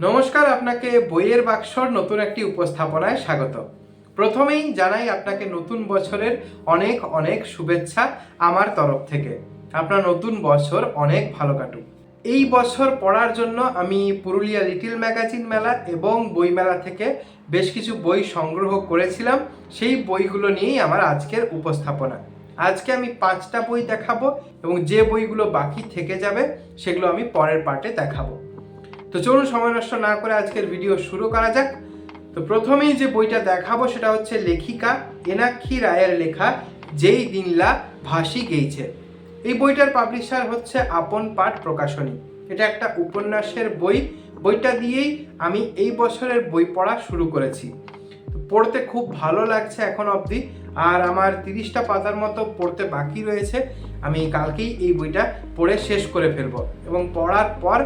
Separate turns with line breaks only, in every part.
নমস্কার, আপনাকে বইয়ের বাক্সর নতুন একটি উপস্থাপনায় স্বাগত। প্রথমেই জানাই আপনাকে নতুন বছরের অনেক অনেক শুভেচ্ছা আমার তরফ থেকে। আপনার নতুন বছর অনেক ভালো কাটুক। এই বছর পড়ার জন্য আমি পুরুলিয়া লিটিল ম্যাগাজিন মেলা এবং বই মেলা থেকে বেশ কিছু বই সংগ্রহ করেছিলাম। সেই বইগুলো নিয়েই আমার আজকের উপস্থাপনা। আজকে আমি পাঁচটা বই দেখাবো এবং যে বইগুলো বাকি থেকে যাবে সেগুলো আমি পরের পার্টে দেখাবো। তো চলুন সময় নষ্ট না করে আজকের ভিডিও শুরু করা যাক। তো প্রথমেই যে বইটা দেখাবো সেটা হচ্ছে লেখিকা এনাক্ষী রায়ের লেখা, যেই দিনলা ভাসি গেইছে। এই বইটার পাবলিশার হচ্ছে আপন পাঠ প্রকাশনী। এটা একটা উপন্যাসের বই। বইটা দিয়েই আমি এই বছরের বই পড়া শুরু করেছি। পড়তে খুব ভালো লাগছে এখন অবধি। আর আমার তিরিশটা পাতার মতো পড়তে বাকি রয়েছে। আমি কালকেই এই বইটা পড়ে শেষ করে ফেলব। এবং পড়ার পর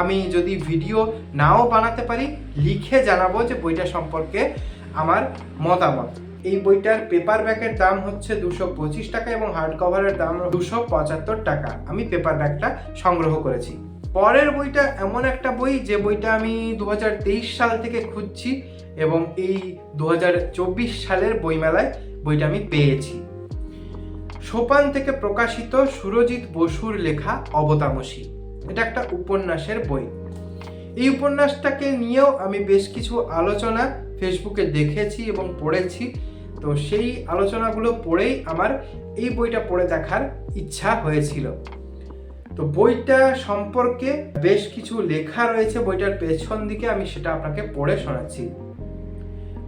আমি যদি ভিডিও নাও বানাতে পারি, লিখে জানাব যে বইটা সম্পর্কে আমার মতামত। এই বইটার পেপার ব্যাগের দাম হচ্ছে দুশো পঁচিশ টাকা এবং হার্ড কভারের দাম দুশো পঁচাত্তর টাকা। আমি পেপার ব্যাগটা সংগ্রহ করেছি। পরের বইটা এমন একটা বই যে বইটা আমি দু হাজার তেইশ সাল থেকে খুঁজছি এবং এই দু হাজার চব্বিশ সালের বইমেলায় বইটা আমি পেয়েছি। সোপান থেকে প্রকাশিত সুরজিৎ বসুর লেখা অবতামসী এটা একটা উপন্যাসের বই। এই উপন্যাসটাকে নিয়েও আমি বেশ কিছু আলোচনা ফেসবুকে দেখেছি এবং পড়েছি। তো সেই আলোচনাগুলো পড়েই আমার এই বইটা পড়ে দেখার ইচ্ছা হয়েছিল। তো বইটা সম্পর্কে বেশ কিছু লেখা রয়েছে, বইটার পেছন দিকে আমি সেটা আপনাকে পড়ে শোনাচ্ছি।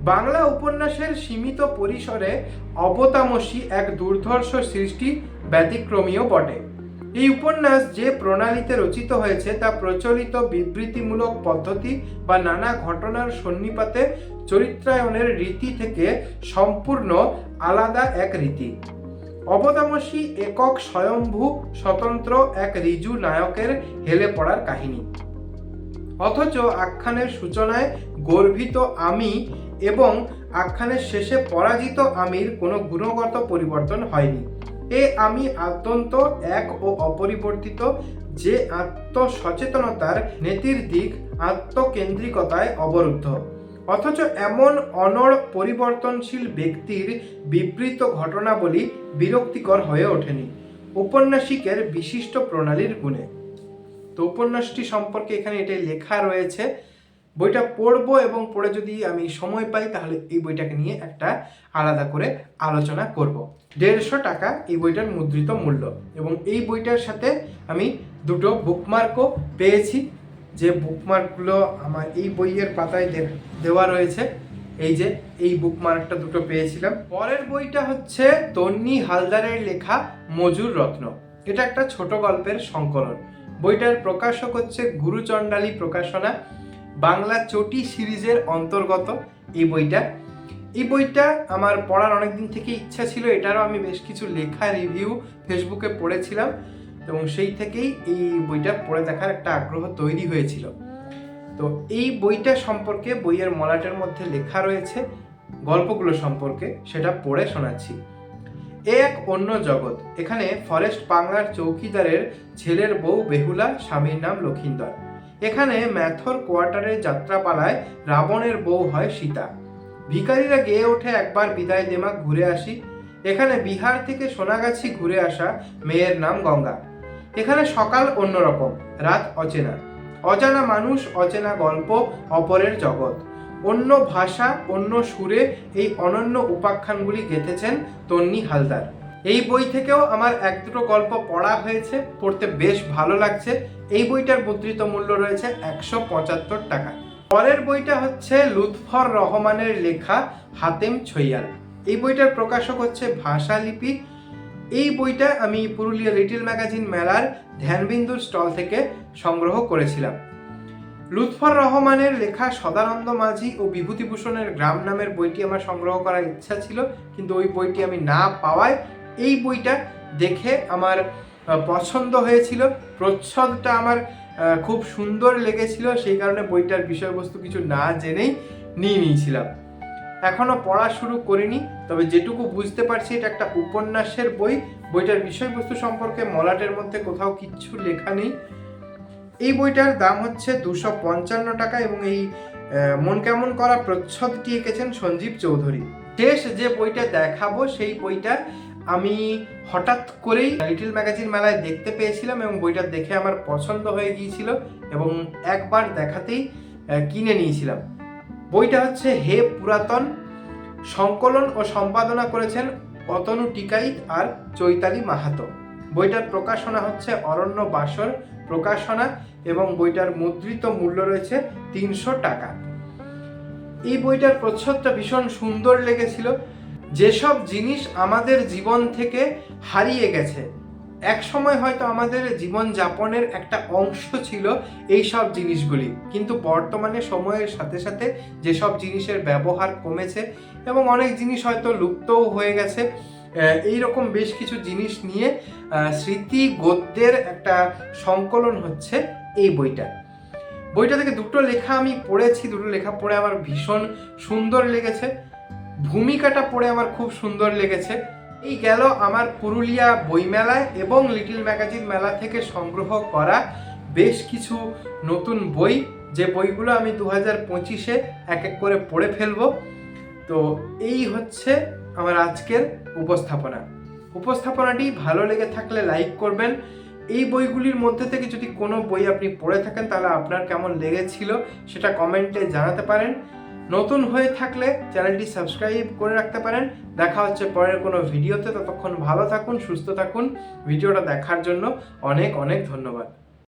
বাংলা উপন্যাসের সীমিত পরিসরে অবতামসী এক দুর্ধর্ষ সৃষ্টি ব্যতিক্রমীয় বটে। এই উপন্যাস যে প্রণালীতে রচিত হয়েছে, তা প্রচলিত বিবৃতিমূলক পদ্ধতি বা নানা ঘটনার সন্নিপাতে চরিত্রায়নের রীতি থেকে সম্পূর্ণ আলাদা এক রীতি। অবতামসী একক স্বয়ম্ভু স্বতন্ত্র এক ঋজু নায়কের হেলে পড়ার কাহিনী। অথচ আখ্যানের সূচনায় গর্বিত আমি এবং আখ্যানের শেষে পরাজিত আমির কোনো গুণগত পরিবর্তন হয়নি। এ আমি আদ্যন্ত এক ও অপরিবর্তিত যে আত্মসচেতনতার নেতির দিক আত্মকেন্দ্রিকতায় অবরুদ্ধ। অথচ এমন অনড় পরিবর্তনশীল ব্যক্তির বিবৃত ঘটনাবলী বিরক্তিকর হয়ে ওঠেনি। উপন্যাসিকের বিশিষ্ট প্রণালীর গুণে। তো উপন্যাসটি সম্পর্কে এখানে এটাই লেখা রয়েছে। বইটা পড়ব এবং পড়ে যদি আমি সময় পাই, তাহলে এই বইটাকে নিয়ে একটা আলাদা করে আলোচনা করব। দেড়শো টাকা এই বইটার মুদ্রিত মূল্য এবং এই বইটার সাথে আমি দুটো বুকমার্কও পেয়েছি। যে বুকমার্কগুলো আমার এই বইয়ের পাতায় দেওয়া রয়েছে, এই যে, এই বুকমার্কটা দুটো পেয়েছিলাম। পরের বইটা হচ্ছে তন্নি হালদারের লেখা মজুর রত্ন। এটা একটা ছোট গল্পের সংকলন। বইটার প্রকাশক হচ্ছে গুরুচণ্ডালী প্রকাশনা, বাংলা চটি সিরিজের অন্তর্গত এই বইটা। এই বইটা আমার পড়ার অনেক দিন থেকে ইচ্ছা ছিল, এটারও আমি বেশ কিছু লেখা রিভিউ ফেসবুকে পড়েছিলাম। এবং সেই থেকেই এই বইটা পড়ে দেখার একটা আগ্রহ তৈরি হয়েছিল। তো এই বইটা সম্পর্কে, বইয়ের মলাটের মধ্যে লেখা রয়েছে, গল্পগুলো সম্পর্কে সেটা পড়ে শোনাচ্ছি। এ এক অন্য জগৎ, এখানে ফরেস্ট বাংলার চৌকিদারের ছেলের বউ বেহুলা, স্বামীর নাম লক্ষিন্দর। এখানে ম্যাথর কোয়ার্টারের যাত্রাপালায় রাবণের বউ হয় সীতা। ভিখারিরা গেয়ে ওঠে, একবার বিদায় দেমা ঘুরে আসি। এখানে বিহার থেকে সোনাগাছি ঘুরে আসা মেয়ের নাম গঙ্গা। এখানে সকাল অন্যরকম, রাত অচেনা। অজানা মানুষ, অচেনা গল্প, অপরের জগৎ। অন্য ভাষা, অন্য সুরে এই অনন্য উপাখ্যানগুলি গেঁথেছেন তন্নি হালদার। এই বই থেকেও আমার এক দুটো গল্প পড়া হয়েছে, পড়তে বেশ ভালো লাগছে। এই বইটার মুদ্রিত মূল্য রয়েছে একশো পঁচাত্তর টাকা। পরের বইটা হচ্ছে লুৎফর রহমানের লেখা হাতেম ছৈয়াল। এই বইটার প্রকাশক হচ্ছে ভাষালিপি এই বইটা আমি পুরুলিয়া লিটিল ম্যাগাজিন মেলার ধ্যানবিন্দুর স্টল থেকে সংগ্রহ করেছিলাম। লুৎফর রহমানের লেখা সদানন্দ মাঝি ও বিভূতিভূষণের গ্রাম নামের বইটি আমার সংগ্রহ করার ইচ্ছা ছিল, কিন্তু ওই বইটি আমি না পাওয়ায় এই বইটা দেখে আমার পছন্দ হয়েছিল। প্রচ্ছদটা আমার খুব সুন্দর লেগেছিল, সেই কারণে বইটার বিষয়বস্তু কিছু না জেনেই নিয়ে নিয়েছিলাম। এখনও পড়া শুরু করিনি, তবে যেটুকু বুঝতে পারছি এটা একটা উপন্যাসের বই। বইটার বিষয়বস্তু সম্পর্কে মলাটের মধ্যে কোথাও কিচ্ছু লেখা নেই। এই বইটার দাম হচ্ছে দুশো পঞ্চান্ন টাকা এবং এই মন কেমন করা প্রচ্ছদটি এঁকেছেন সঞ্জীব চৌধুরী। শেষ যে বইটা দেখাবো, সেই বইটা আমি হঠাৎ করেই লিটল ম্যাগাজিন মেলায় দেখতে পেয়েছিলাম এবং বইটা দেখে আমার পছন্দ হয়ে গিয়েছিল এবং একবার দেখাতেই কিনে নিয়েছিলাম। বইটা হচ্ছে হে পুরাতন। সংকলন ও সম্পাদনা করেছেন অতনু টিকাইত আর চৈতালি মাহাতো। বইটার প্রকাশনা হচ্ছে অরণ্য বাসর প্রকাশনা এবং বইটার মুদ্রিত মূল্য রয়েছে তিনশো টাকা। এই বইটার প্রচ্ছদটা ভীষণ সুন্দর লেগেছিল। যেসব জিনিস আমাদের জীবন থেকে হারিয়ে গেছে এক সময় হয়তো আমাদের জীবন যাপনের একটা অংশ ছিল এই সব জিনিসগুলি। কিন্তু বর্তমানে সময়ের সাথে সাথে যেসব জিনিসের ব্যবহার কমেছে এবং অনেক জিনিস হয়তো লুপ্তও হয়ে গেছে এই রকম বেশ কিছু জিনিস নিয়ে স্মৃতি গদ্যের একটা সংকলন হচ্ছে এই বইটা। বইটা থেকে দুটো লেখা আমি পড়েছি, দুটো লেখা পড়ে আমার ভীষণ সুন্দর লেগেছে। ভূমিকাটা পড়ে আমার খুব সুন্দর লেগেছে। এই গেল আমার পুরুলিয়া বইমেলায় এবং লিটিল ম্যাগাজিন মেলা থেকে সংগ্রহ করা বেশ কিছু নতুন বই। যে বইগুলো আমি দু হাজার পঁচিশে এক এক করে পড়ে ফেলব। তো এই হচ্ছে আমার আজকের উপস্থাপনা। উপস্থাপনাটি ভালো লেগে থাকলে লাইক করবেন। এই বইগুলির মধ্যে থেকে যদি কোনো বই আপনি পড়ে থাকেন, তাহলে আপনার কেমন লেগেছিল সেটা কমেন্টে জানাতে পারেন। নতুন হয়ে থাকলে চ্যানেলটি সাবস্ক্রাইব করে রাখতে পারেন। দেখা হচ্ছে পরের কোনো ভিডিওতে। ততক্ষণ ভালো থাকুন, সুস্থ থাকুন। ভিডিওটা দেখার জন্য অনেক অনেক ধন্যবাদ।